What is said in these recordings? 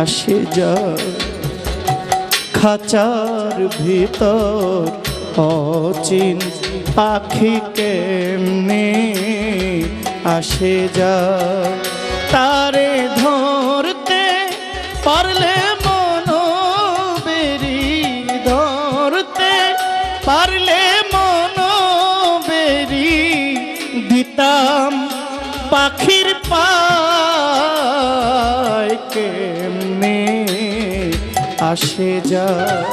আসে যায়। খাঁচার ভিতর অচিন পাখি কেমনে আসে যায়? তারে ধরতে পারলে মন বেরি ধরতে পারলে মন বেরি দিতাম পাখির পায় কেমনে আসে যায়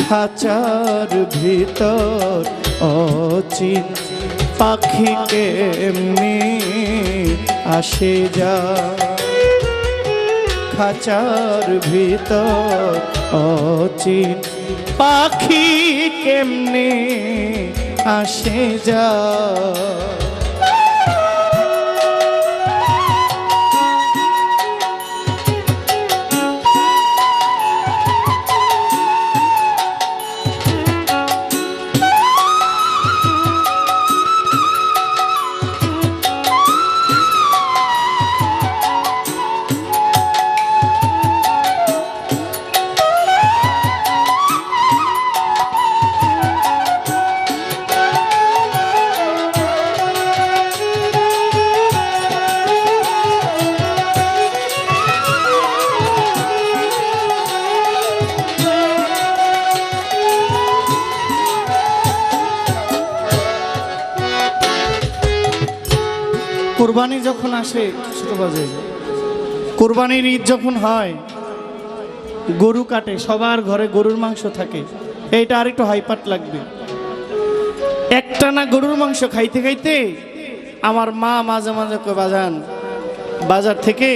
খাঁচার ভিতর অচিন পাখি কেমনি আসে যা। খাঁচার ভিতর অচিন পাখি কেমনি আসে যা। কোরবানি যখন আসে, ছোট বাজে। কোরবানির ঈদ যখন হয়, গরু কাটে, সবার ঘরে গরুর মাংস থাকে। এইটা আরেকটু হাইপাট লাগবে। একটা না গরুর মাংস খাইতে খাইতে আমার মা মাঝে মাঝে বাজান, বাজার থেকে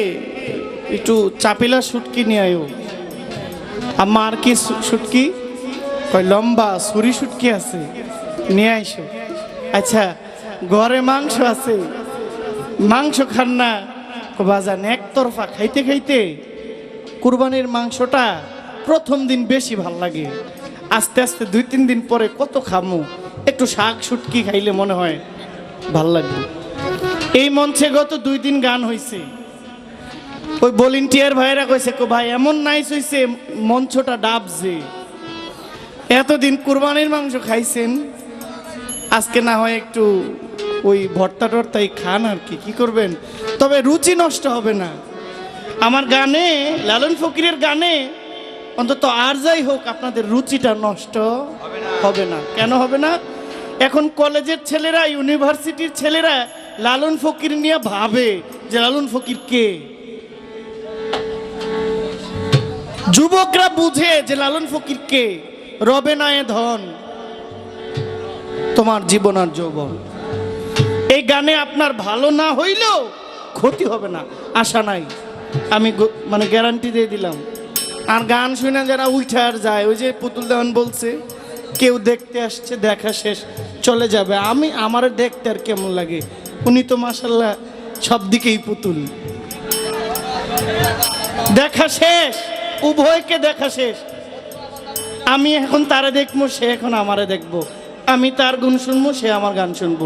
একটু চাপিলা সুটকি নিয়ে আয়ো। আম্মা, আর কি শুটকি কয়, লম্বা ছুরি শুটকি আছে, নিয়ে আইসো। আচ্ছা ঘরে মাংস আছে। মাংস খান না। বাজান একতরফা খাইতে খাইতে কুরবানির মাংসটা প্রথম দিন বেশি ভালো লাগে। আস্তে আস্তে দুই তিন দিন পরে কত খামু। একটু শাক শুটকি খাইলে মনে হয় ভালো লাগবে এই মঞ্চে গত দুই দিন গান হয়েছে ওই ভলেন্টিয়ার ভাইরা কইছে, কো ভাই, এমন নাইস হইছে মঞ্চটা ডাবছে এতদিন কুরবানির মাংস খাইছেন, আজকে না হয় একটু ওই ভর্তা টর্তাই খান আর কি কি করবেন? তবে রুচি নষ্ট হবে না। আমার গানে, লালন ফকিরের গানে, অন্তত আর যাই হোক, আপনাদের রুচিটা নষ্ট হবে না। কেন হবে না? এখন কলেজের ছেলেরা, ইউনিভার্সিটির ছেলেরা লালন ফকির নিয়ে ভাবে যে লালন ফকির কে। যুবকরা বুঝে যে লালন ফকির কে। রবে না এ ধন, তোমার জীবন আর যৌবন। গানে আপনার ভালো না হইলেও ক্ষতি হবে না, আশা নাই। আমি মানে গ্যারান্টি দিয়ে দিলাম। আর গান শুনে যারা উঠার যায়, ওই যে পুতুল দেওয়ান বলছে, কেউ দেখতে আসছে, দেখা শেষ, চলে যাবে। আমি, আমার দেখতে আর কেমন লাগে? উনি তো মাসাল্লাহ সব দিকেই পুতুল। দেখা শেষ, উভয়কে দেখা শেষ। আমি এখন তারে দেখব, সে এখন আমারে দেখব। আমি তার গুণ শুনব, সে আমার গান শুনব।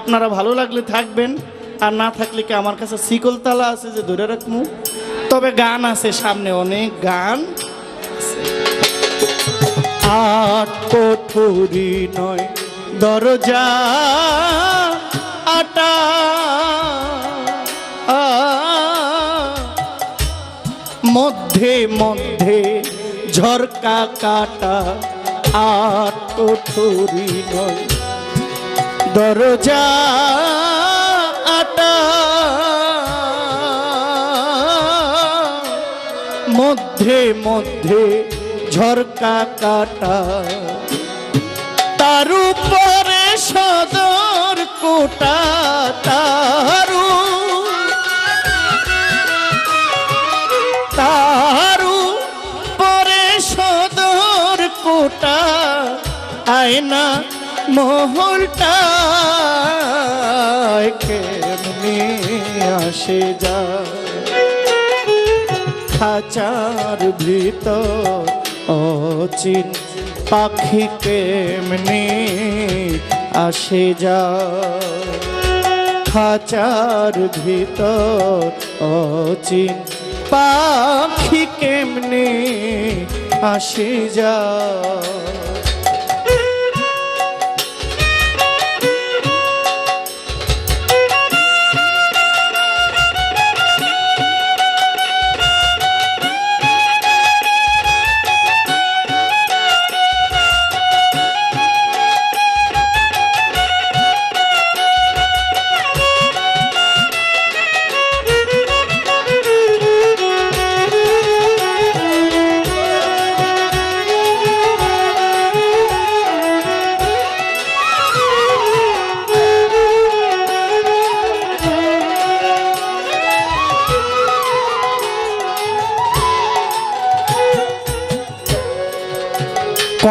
আপনারা ভালো লাগলে থাকবেন, আর না থাকলে কি আমার কাছে শিকল তালা আছে যে ধরে রাখব? তবে গান আছে, সামনে অনেক গান আট নয়, দরজা আটা। মধ্যে মধ্যে ঝরকা কাটা, আর কঠুরি নয়। দরজা আটা। মধ্যে মধ্যে ঝরকা কাটা। তার উপরে সদর কোটা, তারু তারু পরে সদর কোটা, আয়না মহলটা কেমনি আসে যা খাঁচার ভিতর অচিন পাখি কেমনি আসে যা খাঁচার ভিতর অচিন পাখি কেমনে আসে যা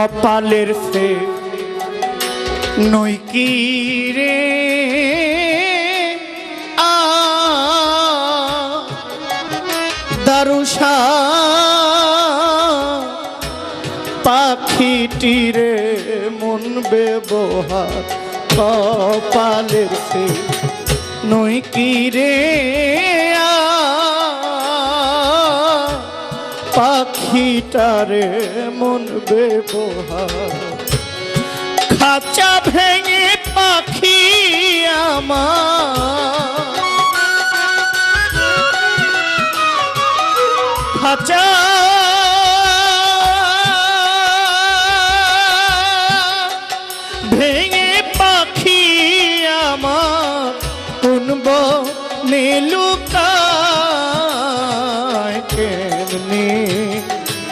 কপালের ফে নই কি রে? আ দারুষা পাখিটিরে মন ব্যবহার কপালের ফে নই কি রে? আ পাখিটারে মন ব্যবহার। খাঁচা ভেঙে পাখি আমার। খাঁচা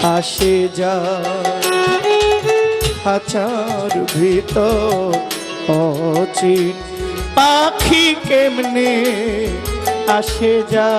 আসে যা খাঁচার অচিন। পাখি কেমনে আসে যা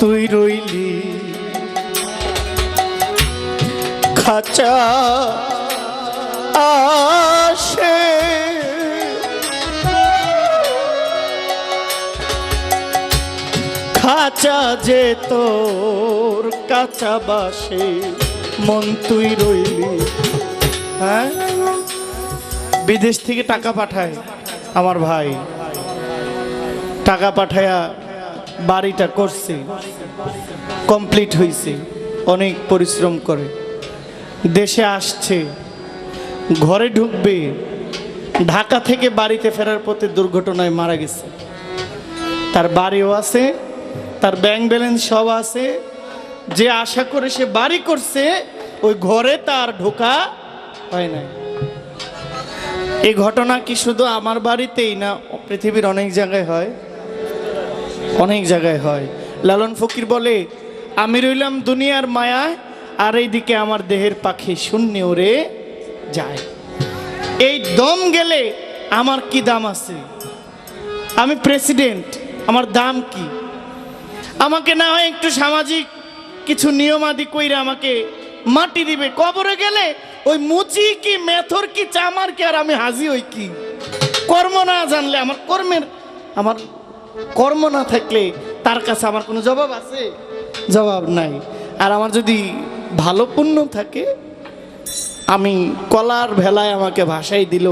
তুই রইলি। খাঁচা আসে। খাঁচা যে তোর কাঁচা বাসে, মন তুই রইলি। হ্যাঁ? বিদেশ থেকে টাকা পাঠায় আমার ভাই। টাকা পাঠায়া বাড়িটা করছে কমপ্লিট হয়েছে অনেক পরিশ্রম করে। দেশে আসছে, ঘরে ঢুকবে, ঢাকা থেকে বাড়িতে ফেরার পথে দুর্ঘটনায় মারা গেছে। তার বাড়িও আছে, তার ব্যাংক ব্যালেন্স সব আছে। যে আশা করে সে বাড়ি করছে, ওই ঘরে তার ঢোকা হয় নাই। এই ঘটনা কি শুধু আমার বাড়িতেই না, পৃথিবীর অনেক জায়গায় হয়। অনেক জায়গায় হয়। লালন ফকির বলে, আমি রইলাম দুনিয়ার মায়ায়, আর এইদিকে আমার দেহের পাখি শূন্য উড়ে যায়। এই দম গেলে আমার কি দাম আছে? আমি প্রেসিডেন্ট, আমার দাম কি? আমাকে না হয় একটু সামাজিক কিছু নিয়মাদি কইরা আমাকে মাটি দিবে। কবরে গেলে ওই মুচি কি, মেথর কি, চামার কি, আর আমি হাজি হই কি? কর্ম না জানলে আমার কর্মের, আমার কর্ম না থাকলে তার কাছে আমার কোনো জবাব আছে? জবাব নাই। আর আমার যদি ভালো পুণ্য থাকে, আমি কলার ভেলায় আমাকে ভাষাই দিল,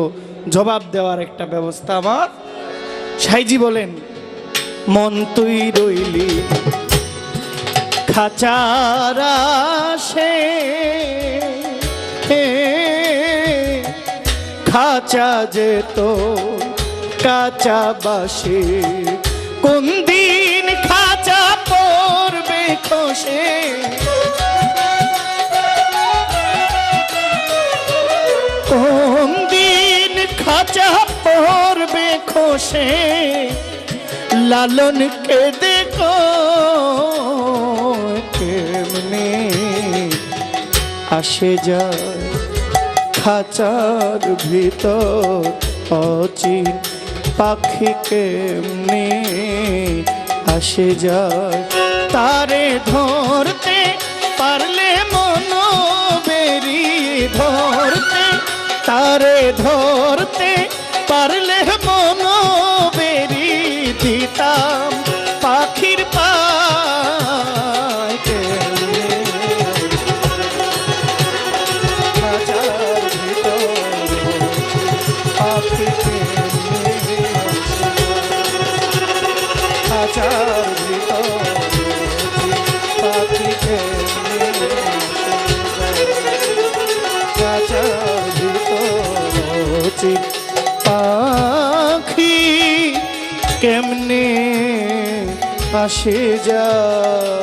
জবাব দেওয়ার একটা ব্যবস্থা আমার। সাইজি বলেন, মন তুই রইলি, খাচারা সে খাঁচা যেত কাঁচা বাসে কোন দিন খাঁচা পড়বে খসে? কোন দিন খাঁচা পড়বে খসে? লালন কেঁদে কেমনে আসে যা খাঁচার ভিতর অচিন পাখি কেমনে আসে যায় তারে ধরতে পারলে মন বেরিয়ে ধরতে তারে ধরতে খাঁচার খাঁচার ভিতর পাখি কেমনে আসে যায়